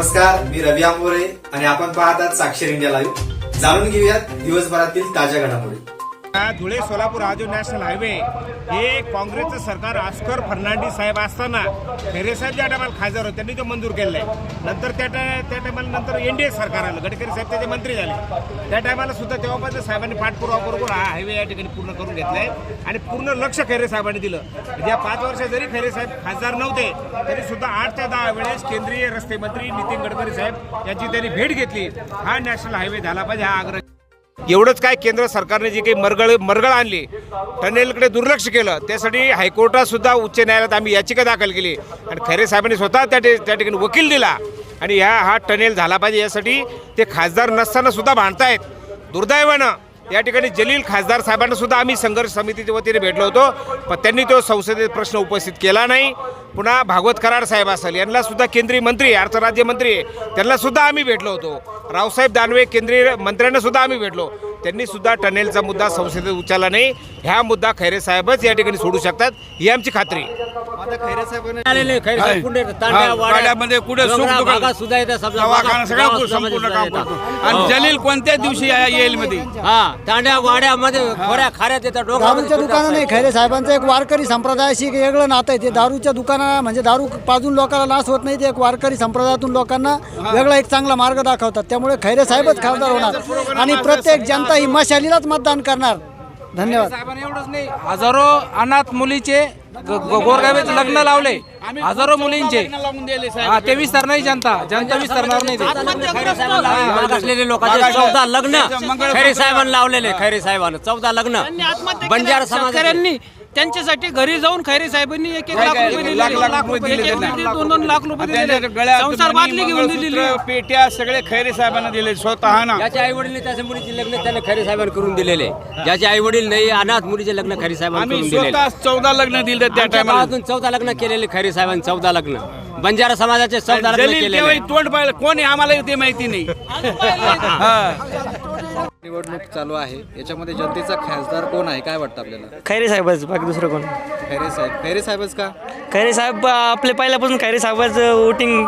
नमस्कार मी रवी आंबोरे आणि आपण पाहतात साक्षर इंडिया लाईव्ह जाणून घेऊयात दिवसभरातील ताज्या घडामोडी. धुळे सोलापूर हा जो नॅशनल हायवे हे काँग्रेसचं सरकार ऑस्कर फर्नांडिस साहेब असताना खैरे ज्या टायमाला खासदार होते त्यांनी तो मंजूर केलेला आहे. नंतर त्या टाय त्या टायमाला नंतर एनडीए सरकार आलं गडकरी साहेब त्याचे मंत्री झाले. त्या टायमाला सुद्धा तेव्हापासून साहेबांनी पाठपुरावा करून हा हायवे या ठिकाणी पूर्ण करून घेतलाय आणि पूर्ण लक्ष खैरे साहेबांनी दिलं. या पाच वर्षात जरी खैरे साहेब खासदार नव्हते तरी सुद्धा आठ ते दहा वेळेस केंद्रीय रस्ते मंत्री नितीन गडकरी साहेब यांची त्यांनी भेट घेतली. हा नॅशनल हायवे झाला पाहिजे हा आग्रह एवढंच काय केंद्र सरकारने जी काही मरगळ मरगळ आणली टनेलकडे दुर्लक्ष केलं त्यासाठी हायकोर्टात सुद्धा उच्च न्यायालयात आम्ही याचिका दाखल केली. आणि खैरे साहेबांनी स्वतः त्या त्या ठिकाणी वकील दिला. आणि ह्या हा टनेल झाला पाहिजे यासाठी ते खासदार नसताना सुद्धा भांडतायत दुर्दैवानं या ठिकाणी जलील खासदार साहेबांना सुद्धा आम्ही संघर्ष समितीच्या वतीने भेटलो होतो. पण त्यांनी तो संसदेत प्रश्न उपस्थित केला नाही. पुन्हा भागवत कराड साहेब असेल यांना सुद्धा केंद्रीय मंत्री अर्थराज्यमंत्री त्यांना सुद्धा आम्ही भेटलो होतो. रावसाहेब दानवे केंद्रीय मंत्र्यांना सुद्धा आम्ही भेटलो. त्यांनी सुद्धा टनेलचा मुद्दा संसदेत उचलला नाही. ह्या मुद्दा खैरे साहेबच या ठिकाणी सोडू शकतात ही आमची खात्री. कुठे? तांड्या, हा, वाड्यामध्ये कुठे आणि जलील कोणत्या दिवशी या- येईल मध्ये हा तांड्या वाड्यामध्ये खोऱ्या खाऱ्यात येतात दारूच्या दुकानं नाही खैरे साहेबांचं एक वारकरी संप्रदायाशी एक वेगळं नातं आहे. ते दारूच्या दुकाना म्हणजे दारू पाजून लोकांना नाश होत नाही ते एक वारकरी संप्रदायातून लोकांना वेगळा एक चांगला मार्ग दाखवतात. त्यामुळे खैरे साहेबच खासदार होणार. आणि प्रत्येक जनता ही मशालीलाच मतदान करणार. धन्यवाद. साहेबांनी एवढंच नाही. हजारो अनाथ मुलीचे गोरगावेचे लग्न लावले. हजारो मुलींचे. हा ते विसरणार जनता. जनता विसरणार नाही ते. मागासलेले लोकांचे चौदा लग्न खैरे साहेबांना लावलेले खैरे साहेबांना चौदा लग्न. बंजारा समाजाचे. शेतकऱ्यांनी त्यांच्यासाठी घरी जाऊन खैरे साहेबांनी एक एक लाख रुपये लाख एक-. दोन दोन लाख रुपये आणि दिले त्यांच्या गळ्यात संसार बाटली घेऊन दिलेली मंगळसूत्र, पेट्या सगळे खैरे साहेबांना दिले स्वतः ना. ज्याचे आई वडील त्याच्या मुलीचे लग्न त्याने खैरे साहेबांनी करून दिलेले. ज्याचे आई वडील नाही अनाथ मुलीचे लग्न खैरे साहेबांनी आम्ही करून दिलेले. स्वतः चौदा लग्न दिले त्या आमच्या टायमाला गावातून चौदा लग्न केलेले खैरे साहेबांनी चौदा लग्न. बंजारा समाजाचे चौदा लग्न जलील केलेले. तोंड पाहिलं कोणी आम्हाला ते माहिती नाही. हा. निवडणूक चालू आहे. याच्यामध्ये जनतेचा खासदार कोण आहे? काय वाटतं आपल्याला? खैरे साहेबच बाकी दुसरं कोण? खैरे साहेब. खैरे साहेबच का? खैरे साहेब आपले पहिल्यापासून खैरे साहेबाचं वोटिंग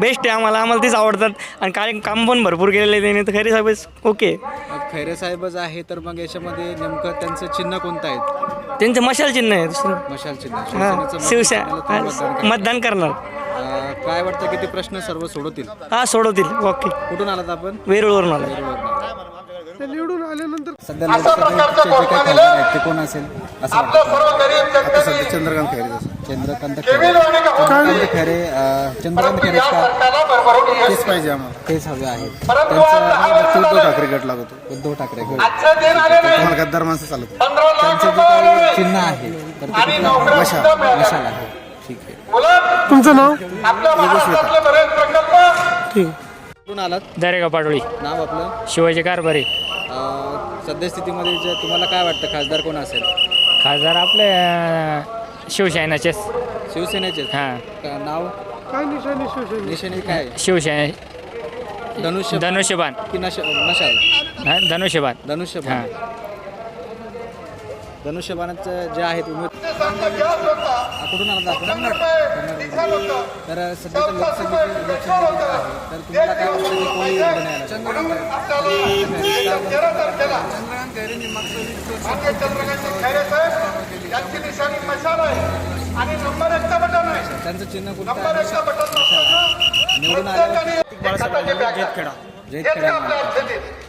बेस्ट आहे आम्हाला. आम्हाला तेच आवडतात. आणि कार्य काम पण भरपूर केलेलं त्याने. तर खैरे साहेबच ओके. मग खैरे साहेबच आहे तर मग याच्यामध्ये नेमकं त्यांचं चिन्ह कोणतं आहे त्यांचं मशाल चिन्ह आहे. दुसरं मशाल चिन्ह. हां शिवसेनेचं मतदान शिवसेना मतदान करणार. अं, काय वाटतं की ते प्रश्न सर्व सोडवतील? हा सोडवतील. ओके. कुठून आलात आपण? वेरूळवरून आला. सध्या लोकसभेचे जे काही खासदार आहेत ते कोण असेल? असं वाटतं. आता सध्या चंद्रकांत खैरे चंद्रकांत खैरे. चंद्रकांत खैरे अं, चंद्रकांत खैरे का तेच पाहिजे आम्हाला. तेच हवे आहेत त्यांचं उद्धव ठाकरे गट लागतो. उद्धव ठाकरे गट. तुम्हाला गद्दार माणसं चालत त्यांचं जे काही चिन्ह आहे तर ते कुठलं? मशाल. मशाल आहे. ठीक आहे. कुठून आलात? दरेगाव पाटोळी. नाव आपलं? शिवाजी कारभारी. अं, सद्यस्थितीमध्ये जे तुम्हाला काय वाटतं खासदार कोण असेल? खासदार आपले शिवसेनाचेच. शिवसेनेचे हां. नाव? निशाणी काय? आहे? शिवसेना. धनुष्य धनुष्यबाण. की नश मशाल हा धनुष्यबाण. धनुष्यबाण. हां. धनुष्यबाणाचं जे आहेत कुठून कन्नड. तर आहे तर तुम्हाला काय वाटतं निवडून त्यांचं चिन्ह कुठलं आहे? निवडून आल्यावर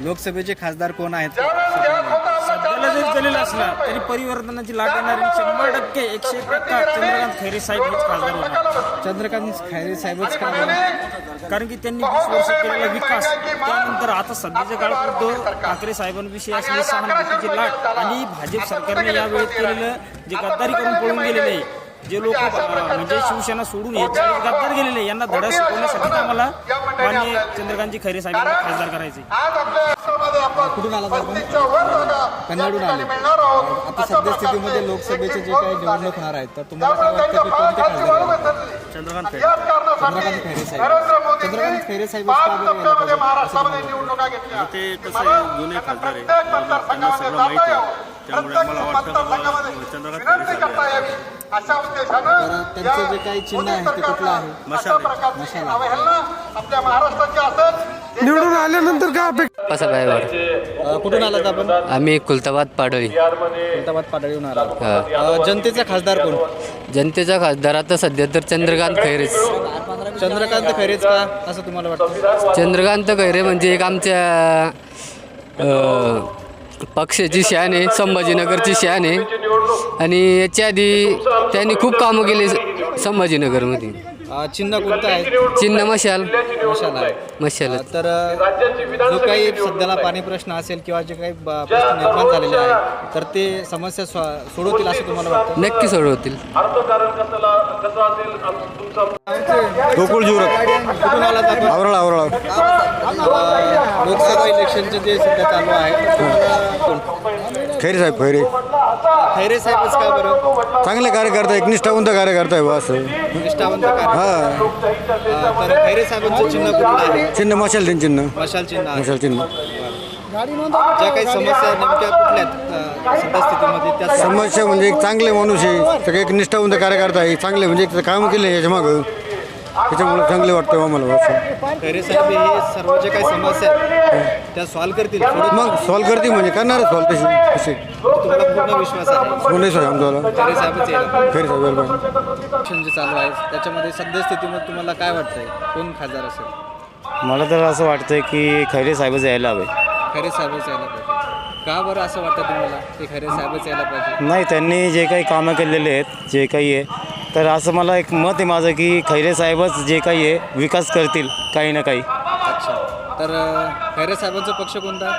लोकसभेचे खासदार कोण आहेत? सध्याला जरी चालेल असला तरी परिवर्तनाची लाट येणारी शंभर टक्के एकशे एक टक्का चंद्रकांत खैरे साहेब हेच खासदार होणार. चंद्रकांत खैरे साहेबच खासदार कारण की त्यांनी वीस वर्ष केलेला विकास त्यानंतर आता सध्याच्या काळात तो ठाकरे साहेबांविषयी असलेली सहानुभूतीची लाट आणि भाजप सरकारने यावेळी केलेलं जे गद्दारी करून पळून गेलेले आहे जे लोक म्हणजे शिवसेना सोडून हे चाळीस गद्दार गेलेले यांना धडा शिकवण्यासाठी आम्हाला मान्य चंद्रकांतजी खैरे साहेबांना खासदार करायचे. कुठून आपण? कन्नडून आले. आता सद्यस्थितीमध्ये लोकसभेचे जे काही निवडणूक होणार आहेत तर तुम्हाला काय वाटतं की कोणते खासदार यावे? चंद्रकांत खैरे चंद्रकांत खैरे साहेब. चंद्रकांत खैरे साहेब? ते कसं जुने खासदार आहे. त्यांना सगळं माहिती आहे. त्यामुळे आम्हाला वाटतं चंद्रकांत खैरे साहेब यावे. तर त्यांचं जे काही चिन्ह आहे ते कुठलं आहे? मशाल निवडून आल्यानंतर काय अपेक्षा? अ, कुठून आलात आपण? आम्ही कुलताबाद पाडळी खुलताबाद पाडळीहून आलात अ, जनतेचा खासदार कोण? जनतेचा खासदार आता सध्या तर चंद्रकांत खैरेच चंद्रकांत खैरेच का? असं तुम्हाला वाटतं? चंद्रकांत खैरे म्हणजे एक आमच्या पक्षाची शान आहे संभाजीनगरची शान आहे. आणि याच्या आधी त्यांनी खूप कामं केली संभाजीनगरमध्ये. अ, चिन्ह कोणतं आहे? चिन्ह मशाल. मशाल आहे. मशाल अ, तर अ, जो काही सध्याला पाणी प्रश्न असेल किंवा जे काही ब- प्रश्न निर्माण झालेले आहे तर ते समस्या स्वा- सोडवतील असं तुम्हाला वाटतं? नक्की सोडवतील. गोकुळ कुठून आलात आपण आवरळ आवरळ. अ, लोकसभा इलेक्शनचे जे सध्या चालू आहे तर? खैरे साहेब खैरे. खैरे साहेबच का बरं? चांगले कार्यकर्ता एक निष्ठावंत कार्यकर्ता आहे बा असं. निष्ठावंत कार्य हा. अ, तर खैरे साहेबांचं चिन्ह कुठलं आहे? चिन्ह मशाल चिन्ह. मशाल चिन्ह आहे. मशाल चिन्ह. ज्या काही समस्या नेमक्या कुठल्या आहेत, अ, सध्या स्थितीमध्ये त्या समस्या म्हणजे एक चांगले माणूस आहे सगळे एक निष्ठावंत कार्यकर्ता आहे चांगले म्हणजे एक काम केले याच्या मागं. त्याच्यामुळे चांगले वाटतं आम्हाला असं. खैरे साहेब हे सर्व जे काही समस्या आहेत त्या सॉल्व्ह करतील थोडं मग सॉल्व करते म्हणजे करणारच सॉल्व तशी तसे तुम्हाला पूर्ण विश्वास आहे. कोणी आमच्याला खैरे साहेबच येईल. खैरे इलेक्शन जे चालू आहे त्याच्यामध्ये सध्या स्थितीमध्ये तुम्हाला काय वाटतंय? कोण खासदार असेल? मला तर असं वाटतं की खैरे साहेबच यायला हवे. खैरे साहेबच यायला पाहिजे. का बरं असं वाटतं तुम्हाला की खैरे साहेबच यायला पाहिजे? नाही त्यांनी जे काही कामं केलेले आहेत जे काही आहे तर असं मला एक मत आहे माझं की खैरे साहेबच जे काही आहे विकास करतील काही ना काही. अच्छा. तर अ, खैरे साहेबांचा पक्ष कोणता?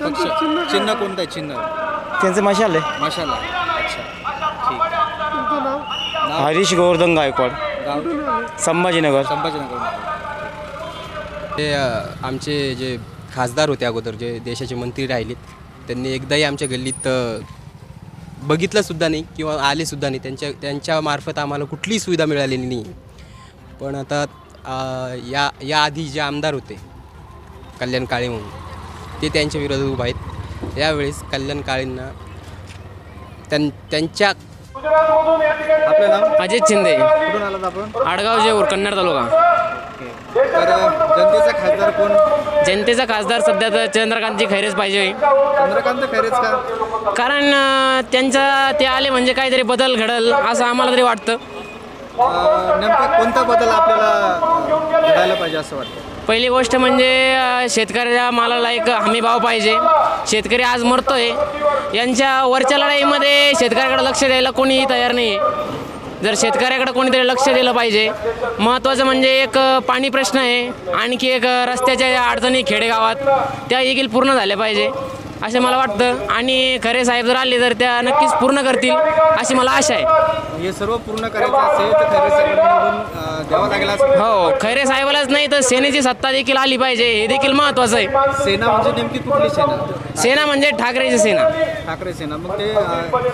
पक्ष. चिन्ह कोणतं आहे? चिन्ह. त्यांचं मशाल आहे. मशाला अच्छा. ठीक. हरीश गोवर्धन गायकवाड. गाव? संभाजीनगर. संभाजीनगर ते अ, आमचे जे खासदार होते अगोदर जे देशाचे मंत्री राहिलेत त्यांनी एकदाही आमच्या गल्लीत अ, बघितलंसुद्धा नाही किंवा आलेसुद्धा नाही. त्यांच्या त्यांच्यामार्फत आम्हाला कुठलीही सुविधा मिळालेली नाही. पण आता या याआधी जे आमदार होते कल्याण काळे म्हणून ते त्यांच्या विरोधात उभा आहेत. यावेळेस कल्याण काळेंना त्यां त्यांच्या आपलं नाव अजित शिंदे. कुठून आलात आपण? आडगाव जेऊर कन्नड तालुका. तर जनतेचा खासदार कोण? जनतेचा खासदार सध्या तर चंद्रकांतजी खैरेच पाहिजे चंद्रकांत खैरेच का? कारण अं, त्यांचा ते आले म्हणजे काहीतरी बदल घडल असं आम्हाला तरी वाटतं. अ, नेमका कोणता बदल आपल्याला अ, घडायला पाहिजे असं वाटतं? पहिली गोष्ट म्हणजे अं, शेतकऱ्याच्या मालाला एक हमी भाव पाहिजे. शेतकरी आज मरतोय. यांच्या वरच्या लढाईमध्ये शेतकऱ्याकडे लक्ष द्यायला कोणीही तयार नाही आहे जर शेतकऱ्याकडे कोणीतरी लक्ष दिलं पाहिजे महत्त्वाचं म्हणजे एक पाणी प्रश्न आहे. आणखी एक रस्त्याच्या ज्या अडचणी खेडेगावात त्या देखील पूर्ण झाल्या पाहिजे असं मला वाटतं. आणि खरे साहेब जर आले तर त्या नक्कीच पूर्ण करतील अशी मला आशा आहे. हे सर्व पूर्ण करायचं असेल तर खैरे द्यावं लागेल असं. हो खैरे साहेबालाच नाही तर सेनेची सत्ता देखील आली पाहिजे हे देखील महत्त्वाचं आहे. सेना म्हणजे नेमकी कुठली सेना? सेना म्हणजे ठाकरेची सेना. ठाकरे सेना. मग ते अ,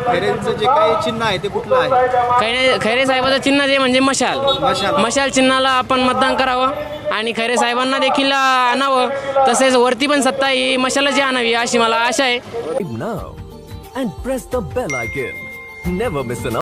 खैरेंचं जे काही चिन्ह आहे ते कुठलं आहे? खैरे खैरे साहेबाचं चिन्ह जे म्हणजे मशाल. मशाल. मशाल चिन्हाला आपण मतदान करावं आणि खैरे साहेबांना देखील आणावं. तसेच वरती पण सत्ता ही मशालाची आणावी अशी मला आशा आहे. Now and press the bell icon. Never miss an